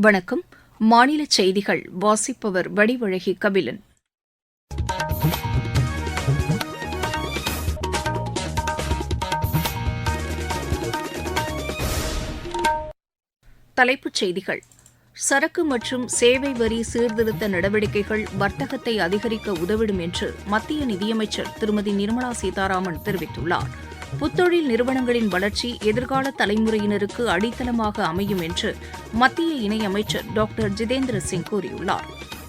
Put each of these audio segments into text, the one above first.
வணக்கம். மாநில செய்திகள் வாசிப்பவர் வடிவழகி கபிலன். தலைப்புச் செய்திகள். சரக்கு மற்றும் சேவை வரி சீர்திருத்த நடவடிக்கைகள் வர்த்தகத்தை அதிகரிக்க உதவிடும் என்று மத்திய நிதியமைச்சர் திருமதி நிர்மலா சீதாராமன் தெரிவித்துள்ளார். புத்தொழில் நிறுவனங்களின் வளர்ச்சி எதிர்கால தலைமுறையினருக்கு அடித்தளமாக அமையும் என்று மத்திய இணையமைச்சர் டாக்டர் ஜிதேந்திர சிங் கூறியுள்ளார்.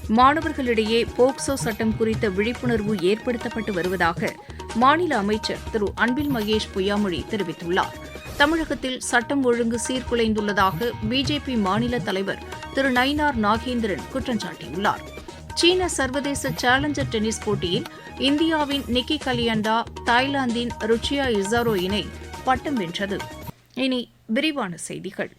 மாணவர்களிடையே போக்சோ சட்டம் குறித்த விழிப்புணர்வு ஏற்படுத்தப்பட்டு வருவதாக மாநில அமைச்சர் திரு அன்பில் மகேஷ் பொய்யாமொழி தெரிவித்துள்ளார். தமிழகத்தில் சட்டம் ஒழுங்கு சீர்குலைந்துள்ளதாக பிஜேபி மாநில தலைவர் திரு நயினார் நாகேந்திரன் குற்றம் சாட்டியுள்ளார். சீன சர்வதேச சேலஞ்சர் டென்னிஸ் போட்டியில் இந்தியாவின் நிக்கி கலியண்டா தாய்லாந்தின் ருச்சியா இசாரோ இணை பட்டம் வென்றது. இனி விரிவான செய்திகள்.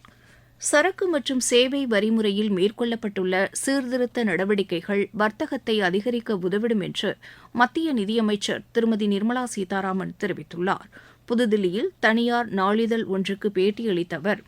சரக்கு மற்றும் சேவை வரிமுறையில் மேற்கொள்ளப்பட்டுள்ள சீர்திருத்த நடவடிக்கைகள் வர்த்தகத்தை அதிகரிக்க உதவிடும் என்று மத்திய நிதியமைச்சர் திருமதி நிர்மலா சீதாராமன் தெரிவித்துள்ளார். புதுதில்லியில் தனியார் நாளிதழ் ஒன்றுக்கு பேட்டியளித்த அவர்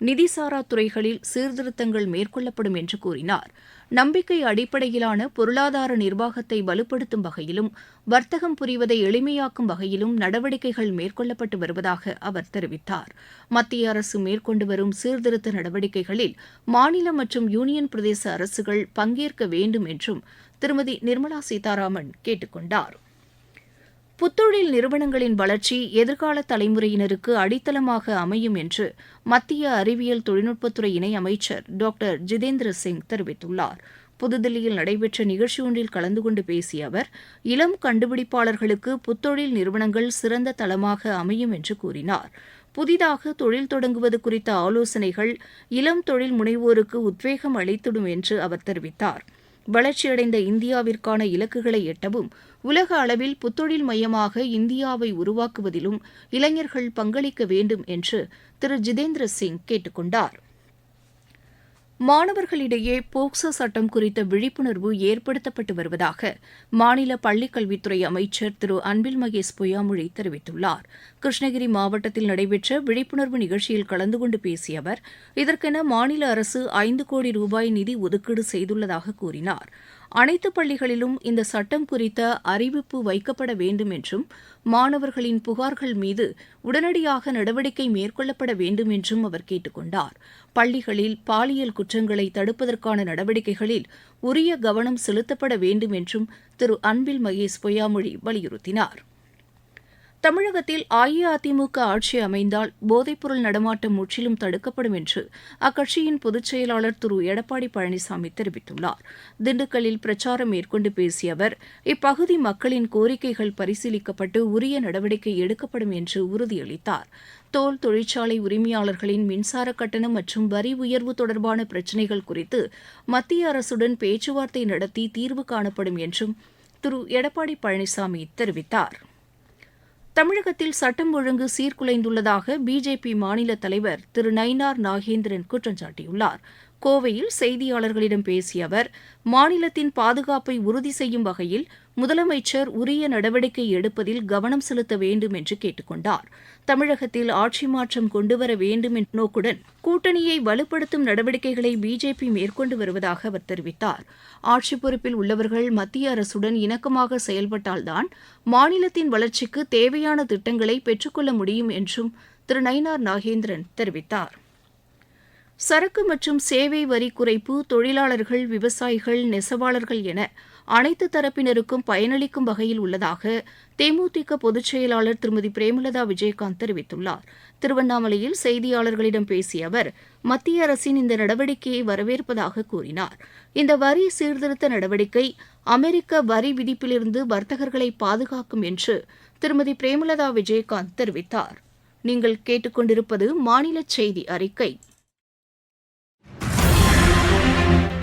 நிதிசாரா துறைகளில் சீர்திருத்தங்கள் மேற்கொள்ளப்படும் என்று கூறினார். நம்பிக்கை அடிப்படையிலான பொருளாதார நிர்வாகத்தை வலுப்படுத்தும் வகையிலும் வர்த்தகம் புரிவதை எளிமையாக்கும் வகையிலும் நடவடிக்கைகள் மேற்கொள்ளப்பட்டு வருவதாக அவர் தெரிவித்தார். மத்திய அரசு மேற்கொண்டு வரும் சீர்திருத்த நடவடிக்கைகளில் மாநில மற்றும் யூனியன் பிரதேச அரசுகள் பங்கேற்க வேண்டும் என்றும் திருமதி நிர்மலா சீதாராமன் கேட்டுக் கொண்டாா் புத்தொழில் நிறுவனங்களின் வளர்ச்சி எதிர்கால தலைமுறையினருக்கு அடித்தளமாக அமையும் என்று மத்திய அறிவியல் தொழில்நுட்பத்துறை இணை அமைச்சர் டாக்டர் ஜிதேந்திர சிங் தெரிவித்துள்ளார். புதுதில்லியில் நடைபெற்ற நிகழ்ச்சி ஒன்றில் கலந்து கொண்டு பேசிய அவர் இளம் கண்டுபிடிப்பாளர்களுக்கு புத்தொழில் நிறுவனங்கள் சிறந்த தளமாக அமையும் என்று கூறினார். புதிதாக தொழில் தொடங்குவது குறித்த ஆலோசனைகள் இளம் தொழில் முனைவோருக்கு உத்வேகம் அளித்திடும் என்று அவர் தெரிவித்தார். வளர்ச்சியடைந்த இந்தியாவிற்கான இலக்குகளை எட்டவும் உலக அளவில் புத்தொழில் மையமாக இந்தியாவை உருவாக்குவதிலும் இளைஞர்கள் பங்களிக்க வேண்டும் என்று திரு. ஜிதேந்திர சிங் கேட்டுக்கொண்டார். மாணவர்களிடையே போக்சோ சட்டம் குறித்த விழிப்புணர்வு ஏற்படுத்தப்பட்டு வருவதாக மாநில பள்ளிக்கல்வித்துறை அமைச்சர் திரு. அன்பில் மகேஷ் பொய்யாமொழி தெரிவித்துள்ளார். கிருஷ்ணகிரி மாவட்டத்தில் நடைபெற்ற விழிப்புணர்வு நிகழ்ச்சியில் கலந்து கொண்டு பேசிய அவர் இதற்கென மாநில அரசு ஐந்து கோடி ரூபாய் நிதி ஒதுக்கீடு செய்துள்ளதாக கூறினார். அனைத்து பள்ளிகளிலும் இந்த சட்டம் குறித்த அறிவிப்பு வைக்கப்பட வேண்டும் என்றும் மாணவர்களின் புகார்கள் மீது உடனடியாக நடவடிக்கை மேற்கொள்ளப்பட வேண்டும் என்றும் அவர் கேட்டுக் கொண்டார். பள்ளிகளில் பாலியல் குற்றங்களை தடுப்பதற்கான நடவடிக்கைகளில் உரிய கவனம் செலுத்தப்பட வேண்டும் என்றும் திரு. அன்பில் மகேஷ் பொய்யாமொழி வலியுறுத்தினார். தமிழகத்தில் அஇஅதிமுக ஆட்சி அமைந்தால் போதைப்பொருள் நடமாட்டம் முற்றிலும் தடுக்கப்படும் என்று அக்கட்சியின் பொதுச் செயலாளர் திரு எடப்பாடி பழனிசாமி தெரிவித்துள்ளார். திண்டுக்கல்லில் பிரச்சாரம் மேற்கொண்டு பேசிய அவர் இப்பகுதி மக்களின் கோரிக்கைகள் பரிசீலிக்கப்பட்டு உரிய நடவடிக்கை எடுக்கப்படும் என்று உறுதியளித்தார். தோல் தொழிற்சாலை உரிமையாளர்களின் மின்சார கட்டணம் மற்றும் வரி உயர்வு தொடர்பான பிரச்சினைகள் குறித்து மத்திய அரசுடன் பேச்சுவார்த்தை நடத்தி தீர்வு காணப்படும் என்றும் திரு எடப்பாடி பழனிசாமி தெரிவித்தார். தமிழகத்தில் சட்டம் ஒழுங்கு சீர்குலைந்துள்ளதாக பிஜேபி மாநில தலைவர் திரு நயினார் நாகேந்திரன் குற்றம் சாட்டியுள்ளார். கோவையில் செய்தியாளர்களிடம் பேசிய அவர் மாநிலத்தின் பாதுகாப்பை உறுதி செய்யும் வகையில் முதலமைச்சர் உரிய நடவடிக்கை எடுப்பதில் கவனம் செலுத்த வேண்டும் என்று கேட்டுக்கொண்டார் தமிழகத்தில் ஆட்சி மாற்றம் கொண்டுவர வேண்டும் என்ற நோக்குடன் கூட்டணியை வலுப்படுத்தும் நடவடிக்கைகளை பிஜேபி மேற்கொண்டு வருவதாக அவர் தெரிவித்தார். ஆட்சி பொறுப்பில் உள்ளவர்கள் மத்திய அரசுடன் இணக்கமாக செயல்பட்டால்தான் மாநிலத்தின் வளர்ச்சிக்கு தேவையான திட்டங்களை பெற்றுக்கொள்ள முடியும் என்றும் திரு நயினார் நாகேந்திரன் தெரிவித்தார். சரக்கு மற்றும் சேவை வரி குறைப்பு தொழிலாளர்கள் விவசாயிகள் நெசவாளர்கள் என அனைத்து தரப்பினருக்கும் பயனளிக்கும் வகையில் உள்ளதாக தேமுதிக பொதுச் செயலாளர் திருமதி பிரேமலதா விஜயகாந்த் தெரிவித்துள்ளார். திருவண்ணாமலையில் செய்தியாளர்களிடம் பேசிய அவர் மத்திய அரசின் இந்த நடவடிக்கையை வரவேற்பதாக கூறினார். இந்த வரி சீர்திருத்த நடவடிக்கை அமெரிக்க வரி விதிப்பிலிருந்து வர்த்தகர்களை பாதுகாக்கும் என்று திருமதி பிரேமலதா விஜயகாந்த் தெரிவித்தார். நீங்கள் கேட்டுக்கொண்டிருப்பது மாநில செய்தி அறிக்கை.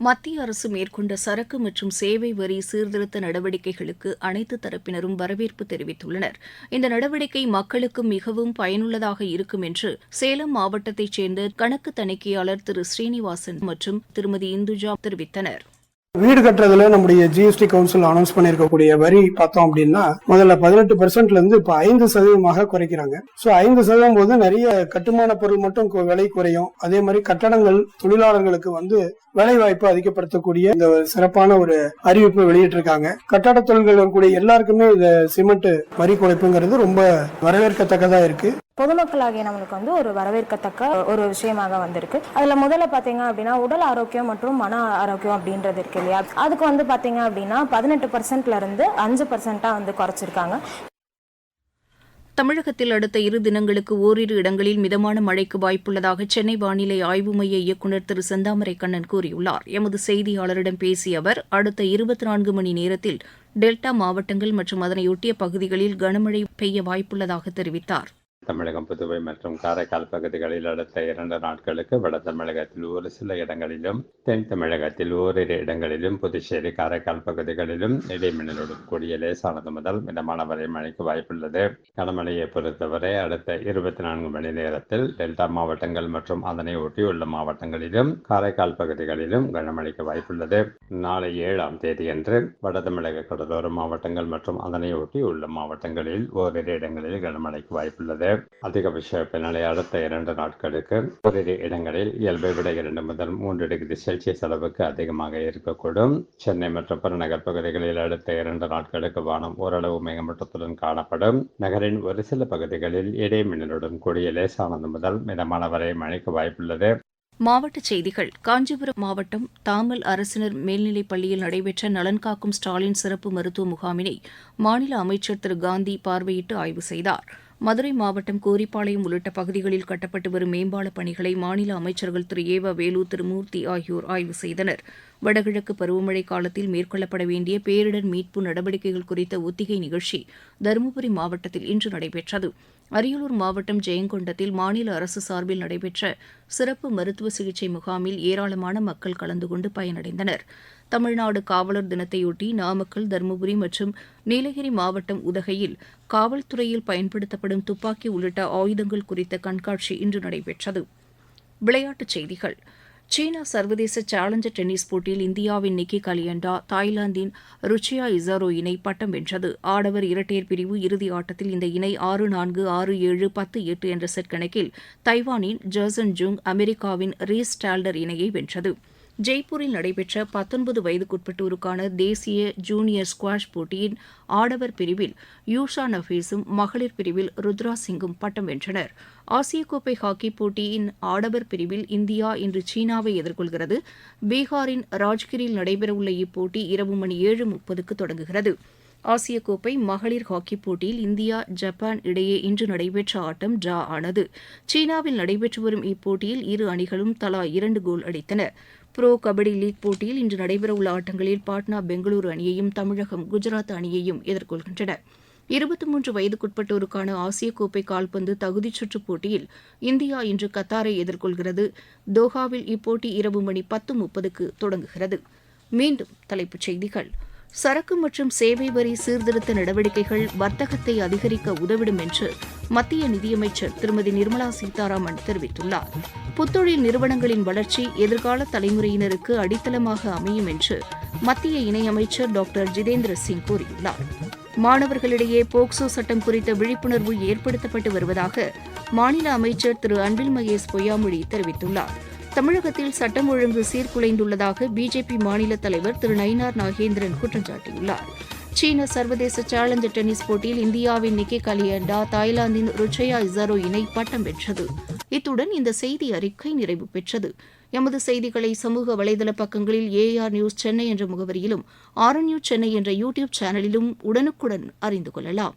மத்திய அரசு மேற்கொண்ட சரக்கு மற்றும் சேவை வரி சீர்திருத்த நடவடிக்கைகளுக்கு அனைத்து தரப்பினரும் வரவேற்பு தெரிவித்துள்ளனர். இந்த நடவடிக்கை மக்களுக்கு மிகவும் பயனுள்ளதாக இருக்கும் என்று சேலம் மாவட்டத்தைச் சேர்ந்த கணக்கு தணிக்கையாளர் திரு ஸ்ரீனிவாசன் மற்றும் திருமதி இந்துஜா தெரிவித்தனர். வீடு கட்டுறதுல நம்முடைய ஜிஎஸ்டி கவுன்சில் அனௌன்ஸ் பண்ணிருக்கக்கூடிய வரி பார்த்தோம் அப்படின்னா முதல்ல பதினெட்டு பெர்சென்ட்ல இருந்து இப்ப ஐந்து சதவீதமாக குறைக்கிறாங்க. சோ ஐந்து சதவீதம் போது நிறைய கட்டுமான பொருள் மட்டும் விலை குறையும். அதே மாதிரி கட்டடங்கள் தொழிலாளர்களுக்கு வந்து வேலை வாய்ப்பு அதிகப்படுத்தக்கூடிய இந்த சிறப்பான ஒரு அறிவிப்பு வெளியிட்டிருக்காங்க. கட்டட தொழில்கள் கூடிய எல்லாருக்குமே இந்த சிமெண்ட் வரி குறைப்புங்கிறது ரொம்ப வரவேற்கத்தக்கதா இருக்கு. பொதுமக்களாகிய நம்மளுக்கு வந்து ஒரு வரவேற்கத்தக்க ஒரு விஷயமாக வந்திருக்கு. அதுல முதல்ல பாத்தீங்க அப்படின்னா உடல் ஆரோக்கியம் மற்றும் மன ஆரோக்கியம் அப்படின்றது இருக்கு இல்லையா? அதுக்கு வந்து பாத்தீங்க அப்படின்னா பதினெட்டு பர்சன்ட்ல இருந்து அஞ்சு பர்சன்டா வந்து குறைச்சிருக்காங்க. தமிழகத்தில் அடுத்த இரு தினங்களுக்கு ஓரிரு இடங்களில் மிதமான மழைக்கு வாய்ப்புள்ளதாக சென்னை வானிலை ஆய்வு மைய இயக்குநர் திரு செந்தாமரை கண்ணன் கூறியுள்ளார். எமது செய்தியாளரிடம் பேசிய அவர் அடுத்த இருபத்தி நான்கு மணி நேரத்தில் டெல்டா மாவட்டங்கள் மற்றும் அதனையொட்டிய பகுதிகளில் கனமழை பெய்ய வாய்ப்புள்ளதாக தெரிவித்தார். தமிழகம் புதுவை மற்றும் காரைக்கால் பகுதிகளில் அடுத்த இரண்டு நாட்களுக்கு வட தமிழகத்தில் ஒரு சில இடங்களிலும் தென் தமிழகத்தில் ஓரிரு இடங்களிலும் புதுச்சேரி காரைக்கால் பகுதிகளிலும் இடைமின்னலுடன் கூடிய லேசானது முதல் மிதமான வரை மழைக்கு வாய்ப்புள்ளது. கனமழையை பொறுத்தவரை அடுத்த இருபத்தி நான்கு மணி நேரத்தில் டெல்டா மாவட்டங்கள் மற்றும் அதனை ஒட்டியுள்ள மாவட்டங்களிலும் காரைக்கால் பகுதிகளிலும் கனமழைக்கு வாய்ப்புள்ளது. நாளை ஏழாம் தேதியன்று வட தமிழக கடலோர மாவட்டங்கள் மற்றும் அதனை ஒட்டியுள்ள மாவட்டங்களில் ஓரிரு இடங்களில் கனமழைக்கு வாய்ப்புள்ளது. அதிகபட்ச வெப்பநிலை அடுத்த இரண்டு நாட்களுக்கு ஓரிரு இடங்களில் இயல்பை விட இரண்டு முதல் மூன்று டிகிரி செல்சியஸ் அளவுக்கு அதிகமாக இருக்கக்கூடும். சென்னை மற்றும் புறநகர் பகுதிகளில் அடுத்த இரண்டு நாட்களுக்கு வானம் ஓரளவு மேகமூட்டத்துடன் காணப்படும். நகரின் ஒரு சில பகுதிகளில் இடைமின்னலுடன் கூடிய லேசானது முதல் மிதமான வரை மழைக்கு வாய்ப்புள்ளது. மாவட்டச் செய்திகள். காஞ்சிபுரம் மாவட்டம் தாமல் அரசினர் மேல்நிலைப் பள்ளியில் நடைபெற்ற நலன் காக்கும் ஸ்டாலின் சிறப்பு மருத்துவ முகாமினை மாநில அமைச்சர் திரு காந்தி பார்வையிட்டு ஆய்வு செய்தாா் மதுரை மாவட்டம் கோரிப்பாளையம் உள்ளிட்ட பகுதிகளில் கட்டப்பட்டு வரும் மேம்பாலப் பணிகளை மாநில அமைச்சர்கள் திரு ஏவ வேலு திரு மூர்த்தி ஆகியோர் ஆய்வு செய்தனர். வடகிழக்கு பருவமழை காலத்தில் மேற்கொள்ளப்பட வேண்டிய பேரிடர் மீட்பு நடவடிக்கைகள் குறித்த ஒத்திகை நிகழ்ச்சி தருமபுரி மாவட்டத்தில் இன்று நடைபெற்றது. அரியலூர் மாவட்டம் ஜெயங்கொண்டத்தில் மாநில அரசு சார்பில் நடைபெற்ற சிறப்பு மருத்துவ சிகிச்சை முகாமில் ஏராளமான மக்கள் கலந்து கொண்டு பயனடைந்தனர். தமிழ்நாடு காவலர் தினத்தையொட்டி நாமக்கல் தருமபுரி மற்றும் நீலகிரி மாவட்டம் உதகையில் காவல்துறையில் பயன்படுத்தப்படும் துப்பாக்கி உள்ளிட்ட ஆயுதங்கள் குறித்த கண்காட்சி இன்று நடைபெற்றது. விளையாட்டுச் செய்திகள். சீனா சர்வதேச சேலஞ்சர் டென்னிஸ் போட்டியில் இந்தியாவின் நிக்கி கலியண்டா தாய்லாந்தின் ருச்சியா இசாரோ இணை பட்டம் வென்றது. ஆடவர் இரட்டையர் பிரிவு இறுதி ஆட்டத்தில் இந்த இணை ஆறு நான்கு ஆறு ஏழு பத்து எட்டு என்ற செட் கணக்கில் தைவானின் ஜர்சன் ஜுங் அமெரிக்காவின் ரீஸ் டால்டர் இணையை வென்றது. ஜெய்ப்பூரில் நடைபெற்ற பத்தொன்பது வயதுக்குட்பட்டோருக்கான தேசிய ஜூனியர் ஸ்குவாஷ் போட்டியின் ஆடவர் பிரிவில் யூஷா நஃபீஸும் மகளிர் பிரிவில் ருத்ரா சிங்கும் பட்டம் வென்றனர். ஆசிய கோப்பை ஹாக்கி போட்டியின் ஆடவர் பிரிவில் இந்தியா இன்று சீனாவை எதிர்கொள்கிறது. பீகாரின் ராஜ்கிரில் நடைபெறவுள்ள இப்போட்டி இரவு மணி ஏழு முப்பதுக்கு தொடங்குகிறது. ஆசிய கோப்பை மகளிர் ஹாக்கிப் போட்டியில் இந்தியா ஜப்பான் இடையே இன்று நடைபெற்ற ஆட்டம் டிரா ஆனது. சீனாவில் நடைபெற்று வரும் இப்போட்டியில் இரு அணிகளும் தலா இரண்டு கோல் அடித்தன. புரோ கபடி லீக் போட்டியில் இன்று நடைபெறவுள்ள ஆட்டங்களில் பாட்னா பெங்களூரு அணியையும் தமிழகம் குஜராத் அணியையும் எதிர்கொள்கின்றன. இருபத்தி மூன்று வயதுக்குட்பட்டோருக்கான ஆசிய கோப்பை கால்பந்து தகுதிச் சுற்றுப் போட்டியில் இந்தியா இன்று கத்தாரை எதிர்கொள்கிறது. தோஹாவில் இப்போட்டி இரவு மணி பத்து முப்பதுக்கு தொடங்குகிறது. மீண்டும் தலைப்புச் செய்திகள். சரக்கு மற்றும் சேவை வரி சீர்திருத்த நடவடிக்கைகள் வர்த்தகத்தை அதிகரிக்க உதவிடும் என்று மத்திய நிதியமைச்சர் திருமதி நிர்மலா சீதாராமன் தெரிவித்துள்ளார். புத்தொழில் நிறுவனங்களின் வளர்ச்சி எதிர்கால தலைமுறையினருக்கு அடித்தளமாக அமையும் என்று மத்திய இணையமைச்சர் டாக்டர் ஜிதேந்திர சிங் கூறியுள்ளார். மாணவர்களிடையே போக்சோ சட்டம் குறித்த விழிப்புணர்வு ஏற்படுத்தப்பட்டு வருவதாக மாநில அமைச்சர் திரு அன்பில் மகேஷ் பொய்யாமொழி தெரிவித்துள்ளார். தமிழகத்தில் சட்டம் ஒழுங்கு சீர்குலைந்துள்ளதாக பிஜேபி மாநில தலைவர் திரு நயினார் நாகேந்திரன் குற்றம் சாட்டியுள்ளார். சீன சர்வதேச சேலஞ்சர் டென்னிஸ் போட்டியில் இந்தியாவின் நிக்கி கலியண்டா தாய்லாந்தின் ருச்சயா இசரோ இணை பட்டம் வென்றது. இத்துடன் இந்த செய்தி அறிக்கை நிறைவு பெற்றது. எமது செய்திகளை சமூக வலைதள பக்கங்களில் ஏஆர் நியூஸ் சென்னை என்ற முகவரியிலும் ஆர் நியூஸ் சென்னை என்ற யூடியூப் சேனலிலும் உடனுக்குடன் அறிந்து கொள்ளலாம்.